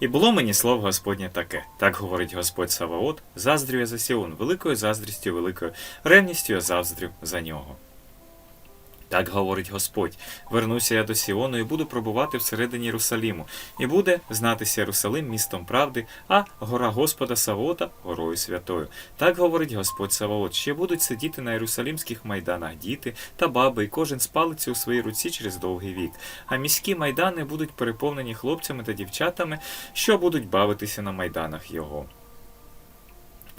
І було мені слово Господнє таке. Так говорить Господь Саваот, заздрю я за Сіон, великою заздрістю, великою ревністю я заздрю за нього. Так говорить Господь: вернуся я до Сіону і буду пробувати всередині Єрусаліму, і буде знатися Єрусалим містом правди, а гора Господа Савоота горою святою. Так говорить Господь Саваот. Ще будуть сидіти на єрусалімських майданах діти та баби, і кожен палиці у своїй руці через довгий вік. А міські майдани будуть переповнені хлопцями та дівчатами, що будуть бавитися на майданах його.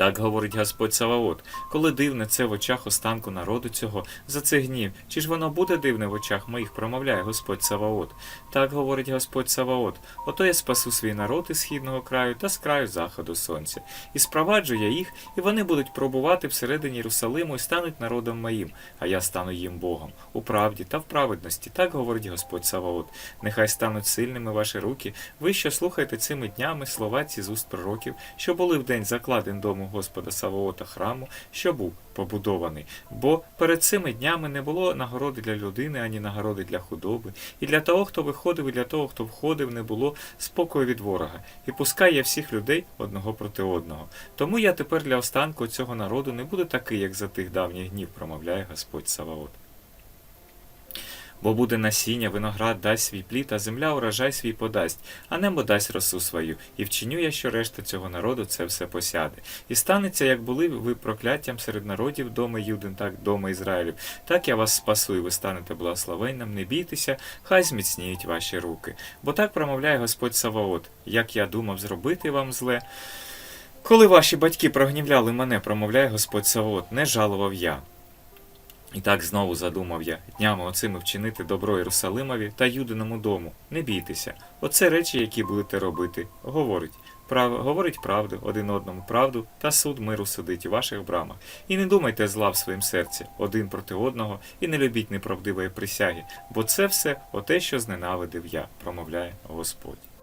Так говорить Господь Саваот, коли дивне це в очах останку народу цього за це гнів, чи ж воно буде дивне в очах моїх, промовляє Господь Саваот. Так говорить Господь Саваот, ото я спасу свій народ із східного краю та з краю заходу сонця, і спроваджу я їх, і вони будуть пробувати всередині Єрусалиму і стануть народом моїм, а я стану їм Богом, у правді та в праведності. Так говорить Господь Саваот. Нехай стануть сильними ваші руки, ви що слухаєте цими днями слова ці з уст пророків, що були в день закладен дому Господа Саваота храму, що був побудований. Бо перед цими днями не було нагороди для людини, ані нагороди для худоби, і для того, хто виходив, і для того, хто входив, не було спокою від ворога, і пускай я всіх людей одного проти одного. Тому я тепер для останку цього народу не буду такий, як за тих давніх днів, промовляє Господь Саваот. Бо буде насіння, виноград дасть свій плід, а земля урожай свій подасть, а небо дасть росу свою, і вчиню я, що решта цього народу це все посяде. І станеться, як були ви прокляттям серед народів дома Юдин, так дома Ізраїлів, так я вас спасу, і ви станете благословенням, не бійтеся, хай зміцніють ваші руки. Бо так промовляє Господь Саваот, як я думав зробити вам зле. Коли ваші батьки прогнівляли мене, промовляє Господь Саваот, не жалував я. І так знову задумав я днями оцими вчинити добро Єрусалимові та Юдиному дому. Не бійтеся. Оце речі, які будете робити. Говорить. Прав... Говорить правду один одному правду, та суд миру судить у ваших брамах. І не думайте зла в своїм серці один проти одного, і не любіть неправдивої присяги, бо це все оте, що зненавидив я, промовляє Господь.